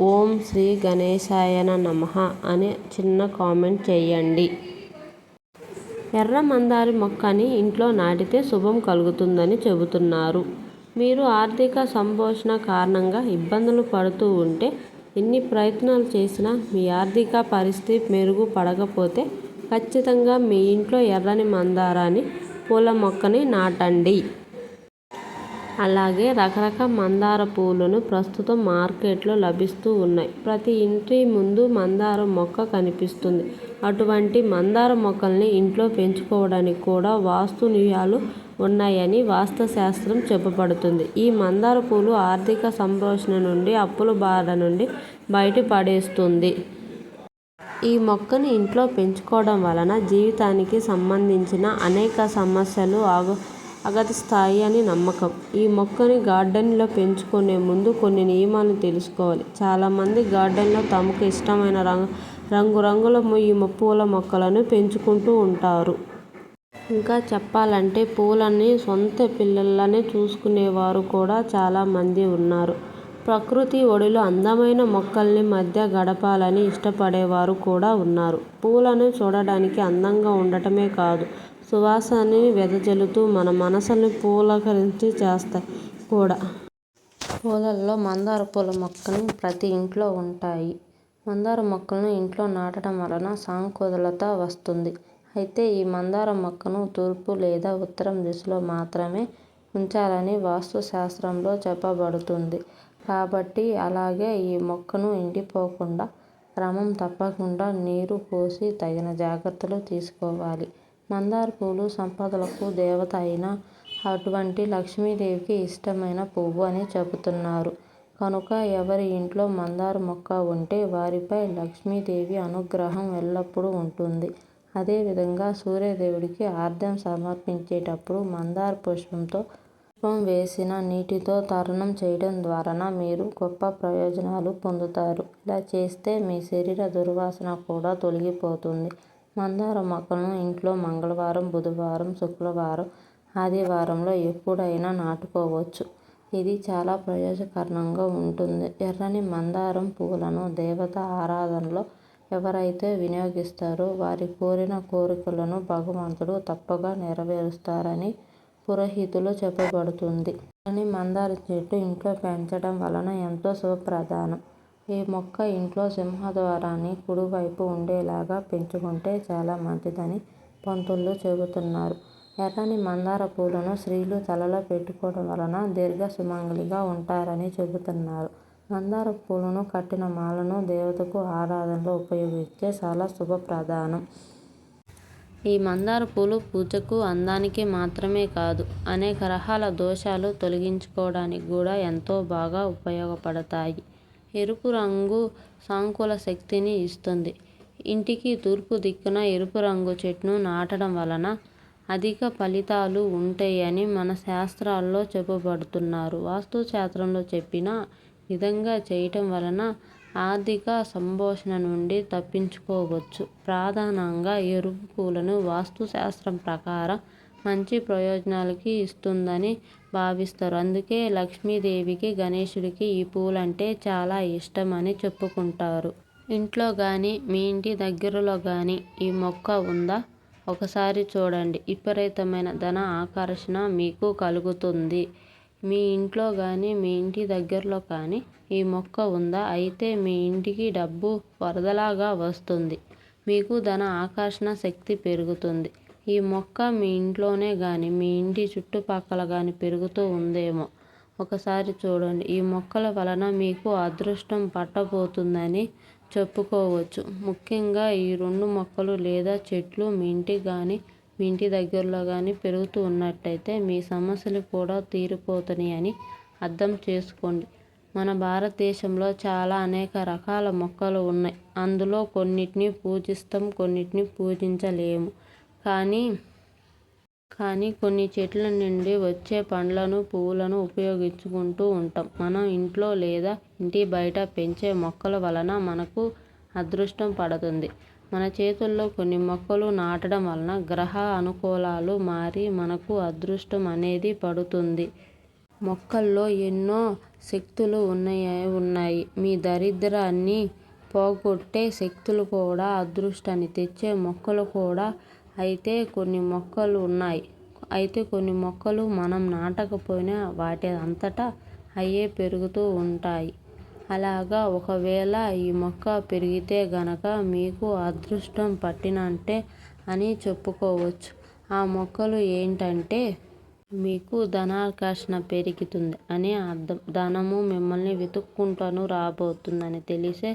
ఓం శ్రీ గణేశాయ నమః అని చిన్న కామెంట్ చేయండి. ఎర్ర మందారి మొక్కని ఇంట్లో నాటితే శుభం కలుగుతుందని చెబుతున్నారు. మీరు ఆర్థిక సంభోషణ కారణంగా ఇబ్బందులు పడుతూ ఉంటే, ఎన్ని ప్రయత్నాలు చేసినా మీ ఆర్థిక పరిస్థితి మెరుగుపడకపోతే ఖచ్చితంగా మీ ఇంట్లో ఎర్రని మందారాన్ని పూల మొక్కని నాటండి. అలాగే రకరకాల మందార పూలను ప్రస్తుతం మార్కెట్లో లభిస్తూ ఉన్నాయి. ప్రతి ఇంటి ముందు మందారం మొక్క కనిపిస్తుంది. అటువంటి మందార మొక్కల్ని ఇంట్లో పెంచుకోవడానికి కూడా వాస్తు నియాలు ఉన్నాయని వాస్తు శాస్త్రం చెప్పబడుతుంది. ఈ మందార పూలు ఆర్థిక సంరక్షణ నుండి, అప్పుల బాధ నుండి బయటపడేస్తుంది. ఈ మొక్కని ఇంట్లో పెంచుకోవడం వలన జీవితానికి సంబంధించిన అనేక సమస్యలు ఆగు అఘటిస్తాయని నమ్మకం. ఈ మొక్కని గార్డెన్లో పెంచుకునే ముందు కొన్ని నియమాలు తెలుసుకోవాలి. చాలామంది గార్డెన్లో తమకు ఇష్టమైన రంగురంగుల ఈ పూల మొక్కలను పెంచుకుంటూ ఉంటారు. ఇంకా చెప్పాలంటే పూలని సొంత పిల్లలనే చూసుకునేవారు కూడా చాలామంది ఉన్నారు. ప్రకృతి ఒడిలో అందమైన మొక్కల్ని మధ్య గడపాలని ఇష్టపడేవారు కూడా ఉన్నారు. పూలను చూడడానికి అందంగా ఉండటమే కాదు, సువాసనని వెదజల్లుతూ మన మనసుని పులకరించేస్తాయి కూడా. పూలల్లో మందార పూల మొక్కలు ప్రతి ఇంట్లో ఉంటాయి. మందార మొక్కలను ఇంట్లో నాటడం వలన సానుకూలత వస్తుంది. అయితే ఈ మందార మొక్కను తూర్పు లేదా ఉత్తరం దిశలో మాత్రమే ఉంచాలని వాస్తు శాస్త్రంలో చెప్పబడుతుంది. కాబట్టి అలాగే ఈ మొక్కను ఎండిపోకుండా క్రమం తప్పకుండా నీరు పోసి తగిన జాగ్రత్తలు తీసుకోవాలి. మందార పూలు సంపదలకు దేవత అయిన అటువంటి లక్ష్మీదేవికి ఇష్టమైన పువ్వు అని చెబుతున్నారు కనుక ఎవరి ఇంట్లో మందార మొక్క ఉంటే వారిపై లక్ష్మీదేవి అనుగ్రహం ఎల్లప్పుడూ ఉంటుంది. అదేవిధంగా సూర్యదేవుడికి అర్ఘ్యం సమర్పించేటప్పుడు మందార పుష్పంతో పుష్పం వేసిన నీటితో తర్పణం చేయడం ద్వారా మీరు గొప్ప ప్రయోజనాలు పొందుతారు. ఇలా చేస్తే మీ శరీర దుర్వాసన కూడా తొలగిపోతుంది. మందార మొక్కలను ఇంట్లో మంగళవారం, బుధవారం, శుక్రవారం, ఆదివారంలో ఎప్పుడైనా నాటుకోవచ్చు. ఇది చాలా ప్రయోజకరంగా ఉంటుంది. ఎర్రని మందారం పూలను దేవతా ఆరాధనలో ఎవరైతే వినియోగిస్తారో వారి కోరిన కోరికలను భగవంతుడు తప్పగా నెరవేరుస్తారని పురోహితులు చెప్పబడుతుంది. ఎర్రని మందార చెట్టు ఇంట్లో పెంచడం వలన ఎంతో శుభప్రదం. ఈ మొక్క ఇంట్లో సింహద్వారాన్ని కుడివైపు ఉండేలాగా పెంచుకుంటే చాలా మంచిదని పంతులు చెబుతున్నారు. ఎర్రని మందార పూలను స్త్రీలు తలలో పెట్టుకోవడం వలన దీర్ఘ సుమంగళిగా ఉంటారని చెబుతున్నారు. మందార పూలను కట్టిన మాలను దేవతకు ఆరాధనలో ఉపయోగిస్తే చాలా శుభప్రదానం ఈ మందార పూలు పూజకు, అందానికి మాత్రమే కాదు అనేక రకాల దోషాలు తొలగించుకోవడానికి కూడా ఎంతో బాగా ఉపయోగపడతాయి. ఎరుపు రంగు సానుకూల శక్తిని ఇస్తుంది. ఇంటికి తూర్పు దిక్కున ఎరుపు రంగు చెట్ను నాటడం వలన అధిక ఫలితాలు ఉంటాయని మన శాస్త్రాల్లో చెప్పబడుతున్నారు. వాస్తు శాస్త్రంలో చెప్పిన విధంగా చేయటం వలన ఆర్థిక సంభోషణ నుండి తప్పించుకోవచ్చు. ప్రధానంగా ఎరుపు పూలను వాస్తు శాస్త్రం ప్రకారం మంచి ప్రయోజనాలకి ఇస్తుందని భావిస్తారు. అందుకే లక్ష్మీదేవికి, గణేశుడికి ఈ పూలంటే చాలా ఇష్టం అని చెప్పుకుంటారు. ఇంట్లో కానీ మీ ఇంటి దగ్గరలో కానీ ఈ మొక్క ఉందా? ఒకసారి చూడండి. విపరీతమైన ధన ఆకర్షణ మీకు కలుగుతుంది. మీ ఇంట్లో కానీ మీ ఇంటి దగ్గరలో కానీ ఈ మొక్క ఉందా? అయితే మీ ఇంటికి డబ్బు వరదలాగా వస్తుంది. మీకు ధన ఆకర్షణ శక్తి పెరుగుతుంది. ఈ మొక్క మీ ఇంట్లోనే కానీ మీ ఇంటి చుట్టుపక్కల కానీ పెరుగుతూ ఉందేమో ఒకసారి చూడండి. ఈ మొక్కల వలన మీకు అదృష్టం పట్టబోతుందని చెప్పుకోవచ్చు. ముఖ్యంగా ఈ రెండు మొక్కలు లేదా చెట్లు మీ ఇంటికి కానీ మీ ఇంటి దగ్గరలో కానీ పెరుగుతూ ఉన్నట్టయితే మీ సమస్యలు కూడా తీరిపోతున్నాయని అర్థం చేసుకోండి. మన భారతదేశంలో చాలా అనేక రకాల మొక్కలు ఉన్నాయి. అందులో కొన్నిటిని పూజిస్తాం. కొన్నిటిని పూజించలేము. కానీ కానీ కొన్ని చెట్ల నుండి వచ్చే పండ్లను, పువ్వులను ఉపయోగించుకుంటూ ఉంటాం. మనం ఇంట్లో లేదా ఇంటి బయట పెంచే మొక్కల వలన మనకు అదృష్టం పడుతుంది. మన చేతుల్లో కొన్ని మొక్కలు నాటడం వలన గ్రహ అనుకూలాలు మారి మనకు అదృష్టం అనేది పడుతుంది. మొక్కల్లో ఎన్నో శక్తులు ఉన్నాయి. మీ దరిద్రాన్ని పోగొట్టే శక్తులు కూడా, అదృష్టాన్ని తెచ్చే మొక్కలు కూడా అయితే కొన్ని మొక్కలు ఉన్నాయి అయితే కొన్ని మొక్కలు మనం నాటకపోయినా వాటి అంతటా అవే పెరుగుతూ ఉంటాయి. అలాగా ఒకవేళ ఈ మొక్క పెరిగితే గనక మీకు అదృష్టం పట్టినంటే అని చెప్పుకోవచ్చు. ఆ మొక్కలు ఏంటంటే మీకు ధనాకర్షణ పెరుగుతుంది అని అర్థం. ధనము మిమ్మల్ని వెతుక్కుంటూ రాబోతుందని తెలిసే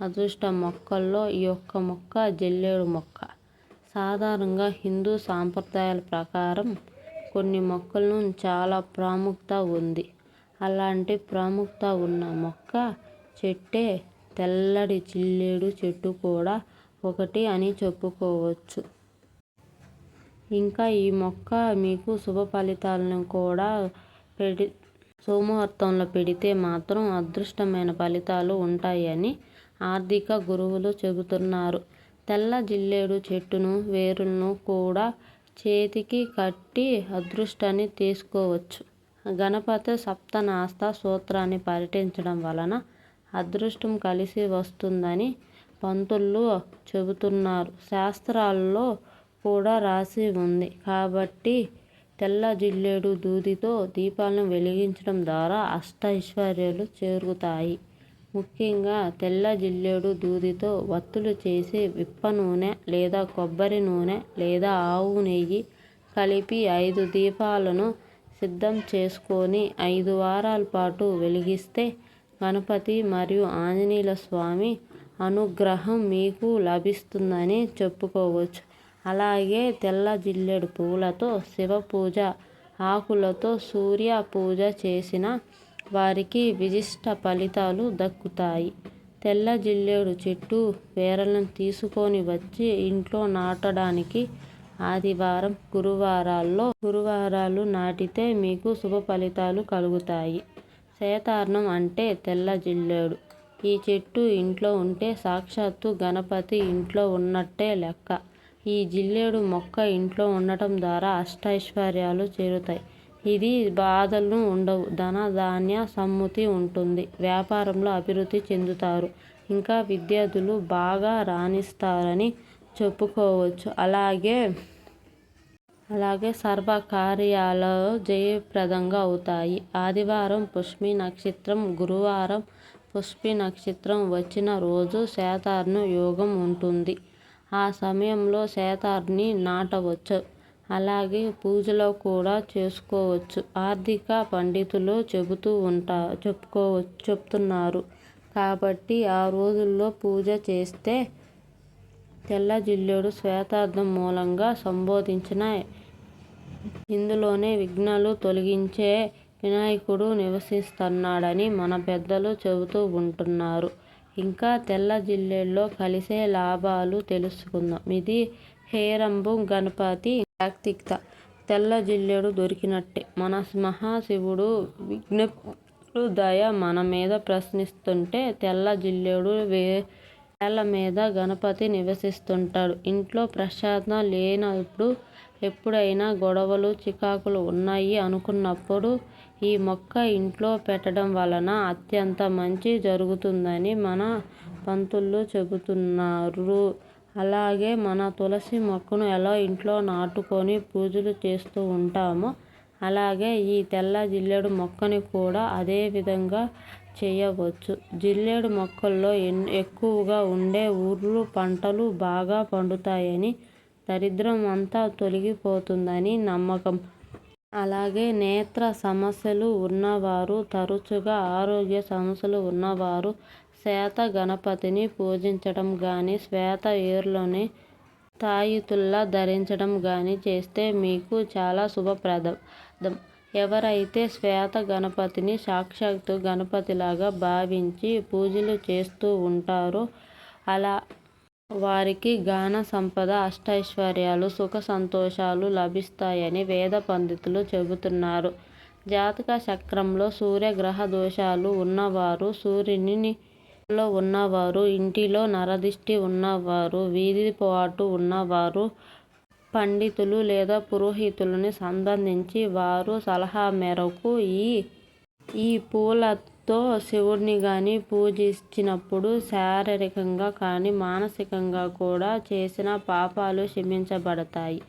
అదృష్ట మొక్కల్లో ఈ యొక్క మొక్క జల్లేడు మొక్క. సాధారణంగా హిందూ సాంప్రదాయాల ప్రకారం కొన్ని మొక్కలను చాలా ప్రాముఖ్యత ఉంది. అలాంటి ప్రాముఖ్యత ఉన్న మొక్క చెట్టే తెల్లటి జిల్లేడు చెట్టు కూడా ఒకటి అని చెప్పుకోవచ్చు. ఇంకా ఈ మొక్క మీకు శుభ ఫలితాలను కూడా పెడి సోమవర్తంలో పెడితే మాత్రం అదృష్టమైన ఫలితాలు ఉంటాయని ఆర్థిక గురువులు చెబుతున్నారు. తెల్ల జిల్లేడు చెట్టును వేరును కూడా చేతికి కట్టి అదృష్టాన్ని తీసుకోవచ్చు గణపతి సప్తనాస్త సూత్రాన్ని పఠించడం వలన అదృష్టం కలిసి వస్తుందని పంతులు చెబుతున్నారు. శాస్త్రాల్లో కూడా రాసి ఉంది. కాబట్టి తెల్ల జిల్లేడు దూదితో దీపాలను వెలిగించడం ద్వారా అష్టైశ్వర్యాలు చేరుతాయి ముఖ్యంగా తెల్ల జిల్లేడు దూదితో వత్తులు చేసి వేపనూనె లేదా కొబ్బరి నూనె లేదా ఆవు నెయ్యి కలిపి ఐదు దీపాలను సిద్ధం చేసుకొని ఐదు వారాల పాటు వెలిగిస్తే గణపతి మరియు ఆంజనేయస్వామి అనుగ్రహం మీకు లభిస్తుందని చెప్పుకోవచ్చు. అలాగే తెల్ల జిల్లేడు పువ్వులతో శివ పూజ, ఆకులతో సూర్య పూజ చేసిన వారికి విశిష్ట ఫలితాలు దక్కుతాయి. తెల్ల జిల్లేడు చెట్టు వేర్లను తీసుకొని వచ్చి ఇంట్లో నాటడానికి ఆదివారం, గురువారాల్లో గురువారాలు నాటితే మీకు శుభ ఫలితాలు కలుగుతాయి. శేతార్ణం అంటే తెల్ల జిల్లేడు. ఈ చెట్టు ఇంట్లో ఉంటే సాక్షాత్తు గణపతి ఇంట్లో ఉన్నట్టే లెక్క. ఈ జిల్లేడు మొక్క ఇంట్లో ఉండటం ద్వారా అష్టైశ్వర్యాలు చేరుతాయి ఇది బాధలు ఉండవు. ధన ధాన్య సమృద్ధి ఉంటుంది. వ్యాపారంలో అభివృద్ధి చెందుతారు. ఇంకా విద్యార్థులు బాగా రాణిస్తారని చెప్పుకోవచ్చు. అలాగే సర్వ కార్యాలు జయప్రదంగా అవుతాయి. ఆదివారం పుష్యమి నక్షత్రం, గురువారం పుష్పి నక్షత్రం వచ్చిన రోజు శేతార్ను యోగం ఉంటుంది. ఆ సమయంలో శేతార్ని నాటవచ్చు. అలాగే పూజలో కూడా చేసుకోవచ్చు. ఆర్థిక పండితులు చెబుతూ ఉంటా చెప్పుకో చెప్తున్నారు కాబట్టి ఆ రోజుల్లో పూజ చేస్తే తెల్ల జిల్లేడు శ్వేతార్థం మూలంగా సంబోధించిన ఇందులోనే విఘ్నాలు తొలగించే వినాయకుడు నివసిస్తున్నాడని మన పెద్దలు చెబుతూ ఉంటున్నారు ఇంకా తెల్ల జిల్లేడుతో కలిసే లాభాలు తెలుసుకుందాం. ఇది హేరంబు గణపతి ప్రతీక. తెల్ల జిల్లేడు దొరికినట్టే. మన మహాశివుడు విఘ్నేశ్వరుడు దయ మన మీద ప్రశ్నిస్తుంటే తెల్ల జిల్లేడు నేల మీద గణపతి నివసిస్తుంటాడు. ఇంట్లో ప్రశాంతత లేనప్పుడు, ఎప్పుడైనా గొడవలు, చికాకులు ఉన్నాయి అనుకున్నప్పుడు ఈ మొక్క ఇంట్లో పెట్టడం వలన అత్యంత మంచి జరుగుతుందని మన పంతులు చెబుతున్నారు. అలాగే మన తులసి మొక్కను ఎలా ఇంట్లో నాటుకొని పూజలు చేస్తూ ఉంటామో అలాగే ఈ తెల్ల జిల్లేడు మొక్కని కూడా అదే విధంగా చేయవచ్చు. జిల్లేడు మొక్కల్లో ఎక్కువగా ఉండే ఊర్లు పంటలు బాగా పండుతాయని, దరిద్రం అంతా తొలగిపోతుందని నమ్మకం. అలాగే నేత్ర సమస్యలు ఉన్నవారు, తరచుగా ఆరోగ్య సమస్యలు ఉన్నవారు శ్వేత గణపతిని పూజించడం కానీ శ్వేత వేర్లను తాయితుల్లా ధరించడం కానీ చేస్తే మీకు చాలా శుభప్రదం. ఎవరైతే శ్వేత గణపతిని సాక్షాత్తు గణపతిలాగా భావించి పూజలు చేస్తూ ఉంటారో అలా వారికి గాన సంపద, అష్టైశ్వర్యాలు, సుఖ సంతోషాలు లభిస్తాయని వేద పండితులు చెబుతున్నారు. జాతక చక్రంలో సూర్యగ్రహ దోషాలు ఉన్నవారు, సూర్యుని దోషాలు ఉన్నవారు, ఇంటిలో నరదిష్టి ఉన్నవారు, వీధిపాటు ఉన్నవారు పండితులు లేదా పురోహితులను సంప్రదించి వారి సలహా మేరకు ఈ ఈ పూలతో శివుడిని గాని పూజించినప్పుడు శారీరకంగా కానీ మానసికంగా కూడా చేసిన పాపాలు క్షమించబడతాయి.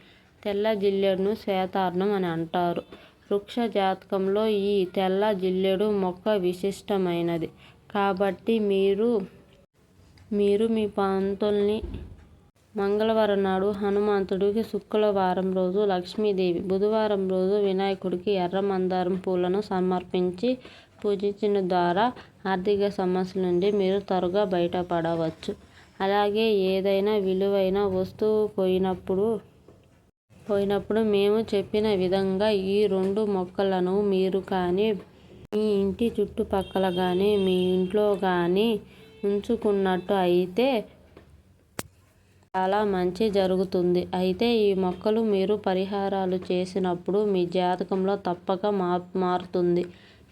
తెల్ల జిల్లేడును శ్వేతార్ణం అని అంటారు. వృక్ష జాతకంలో ఈ తెల్ల జిల్లేడు మొక్క విశిష్టమైనది. కాబట్టి మీరు మీరు మీ పంతుల్ని మంగళవారం నాడు హనుమంతుడికి, శుక్రవారం రోజు లక్ష్మీదేవి, బుధవారం రోజు వినాయకుడికి ఎర్ర మందారం పూలను సమర్పించి పూజించడం ద్వారా ఆర్థిక సమస్యల నుండి మీరు త్వరగా బయటపడవచ్చు. అలాగే ఏదైనా విలువైన వస్తువు పోయినప్పుడు పోయినప్పుడు మేము చెప్పిన విధంగా ఈ రెండు మొక్కలను మీరు కానీ, మీ ఇంటి చుట్టుపక్కల గానీ, మీ ఇంట్లో గానీ ఉంచుకున్నట్టు అయితే చాలా మంచి జరుగుతుంది. అయితే ఈ మొక్కలు మీరు పరిహారాలు చేసినప్పుడు మీ జాతకంలో తప్పక మార్పు మారుతుంది.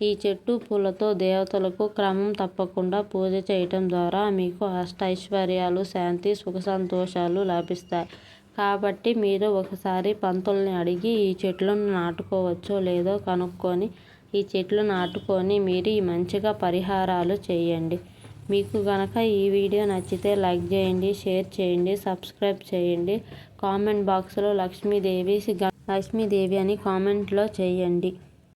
ఈ చెట్టు పూలతో దేవతలకు క్రమం తప్పకుండా పూజ చేయటం ద్వారా మీకు అష్ట ఐశ్వర్యాలు శాంతి, సుఖసంతోషాలు లభిస్తాయి. కాబట్టి మీరు ఒకసారి పంతుల్ని అడిగి ఈ చెట్లను నాటుకోవచ్చో లేదో కనుక్కొని ఈ చెట్లు నాటుకొని మీరు మంచిగా పరిహారాలు చేయండి. మీకు గనక ఈ వీడియో నచ్చితే లైక్ చేయండి, షేర్ చేయండి, సబ్స్క్రైబ్ చేయండి. కామెంట్ బాక్స్లో లక్ష్మీదేవి లక్ష్మీదేవి అని కామెంట్లో చేయండి.